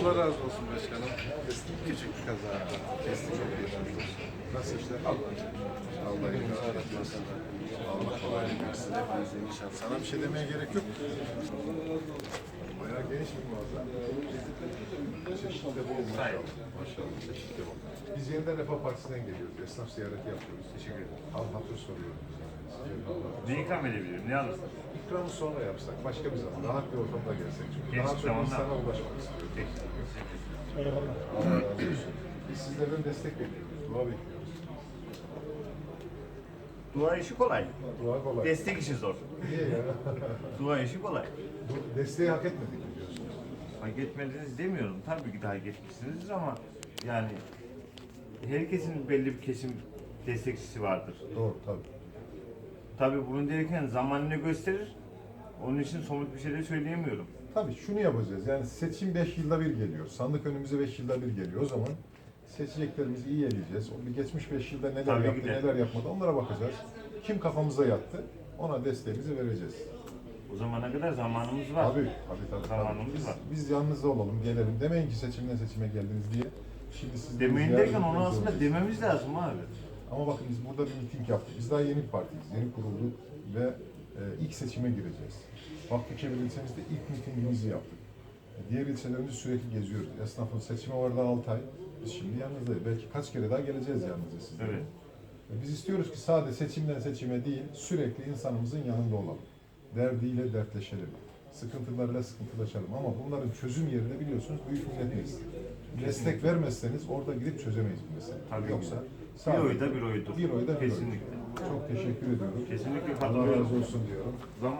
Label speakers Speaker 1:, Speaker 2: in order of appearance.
Speaker 1: Allah razı olsun başkanım. Küçük bir kaza. Geçmiş olsun. Nasıl işler? Allah Allah imza etmesin. Allah kolaylık versin hepinize inşallah. Sana bir şey demeye gerek yok. Bayağı geniş bir mağaza. Çeşitli bol maşallah. Maşallah çeşitli bol. Biz yeniden Refah Partisi'nden geliyoruz. Esnaf ziyareti yapıyoruz. Teşekkür ederim. Hal hatır soruyoruz.
Speaker 2: Ne ikram edebilirim? Ne alırsın?
Speaker 1: İkramı sonra yapsak, başka bir zaman, rahat bir ortamda gelsek. Çünkü
Speaker 2: Geniş
Speaker 1: daha çok
Speaker 2: zamanda.
Speaker 1: insana ulaşmak istiyoruz. Allah razı olsun. Biz sizlerden destek bekliyoruz, dua bekliyoruz.
Speaker 2: Dua işi kolay.
Speaker 1: Dua kolay.
Speaker 2: Destek işi zor.
Speaker 1: Niye ya?
Speaker 2: Dua işi kolay.
Speaker 1: Bu desteği hak etmedik mi diyorsunuz?
Speaker 2: Hak etmediniz demiyorum. Tabii ki de hak etmişsiniz ama yani herkesin belli bir kesim destekçisi vardır.
Speaker 1: Doğru, tabii.
Speaker 2: Tabii bunun derken zamanını gösterir. Onun için somut bir şey de söyleyemiyorum.
Speaker 1: Tabii şunu yapacağız, yani seçim 5 yılda bir geliyor. Sandık önümüze 5 yılda bir geliyor. O zaman seçeceklerimizi iyi eleyeceğiz. O bir geçmiş 5 yılda neler
Speaker 2: Tabii
Speaker 1: yaptı, neler yapmadı onlara bakacağız. Kim kafamıza yattı, ona desteğimizi vereceğiz.
Speaker 2: O zamana kadar zamanımız var.
Speaker 1: Tabii, tabii, tabii. tabii.
Speaker 2: Zamanımız
Speaker 1: Biz,
Speaker 2: var.
Speaker 1: biz yanınızda olalım, gelelim. Demeyin ki seçimden seçime geldiniz diye. Şimdi siz
Speaker 2: Demeyin derken onu aslında dememiz lazım abi.
Speaker 1: Ama bakın biz burada bir miting yaptık. Biz daha yeni bir partiyiz, yeni kurulduk ve e, ilk seçime gireceğiz. Vakfıkebir ilçemizde ilk mitingimizi yaptık. E, diğer ilçelerimizi sürekli geziyoruz. Esnafın seçimi var daha 6 ay. Biz şimdi yanınızdayız. Belki kaç kere daha geleceğiz yanınıza sizlere.
Speaker 2: Evet.
Speaker 1: E, Biz istiyoruz ki sadece seçimden seçime değil, sürekli insanımızın yanında olalım. Derdiyle dertleşelim. Sıkıntılarıyla sıkıntılaşalım. Ama bunların çözüm yerine biliyorsunuz Büyük Millet Meclisi. Destek vermezseniz orada gidip çözemeyiz bu meseleyi.
Speaker 2: Tabii.
Speaker 1: Yoksa
Speaker 2: Bir
Speaker 1: sadece-
Speaker 2: oyda bir oydur.
Speaker 1: Bir oyda bir
Speaker 2: Kesinlikle.
Speaker 1: oy. Çok teşekkür ediyorum.
Speaker 2: Kesinlikle
Speaker 1: Allah
Speaker 2: katılıyorum.
Speaker 1: razı olsun diyorum.
Speaker 2: Zaman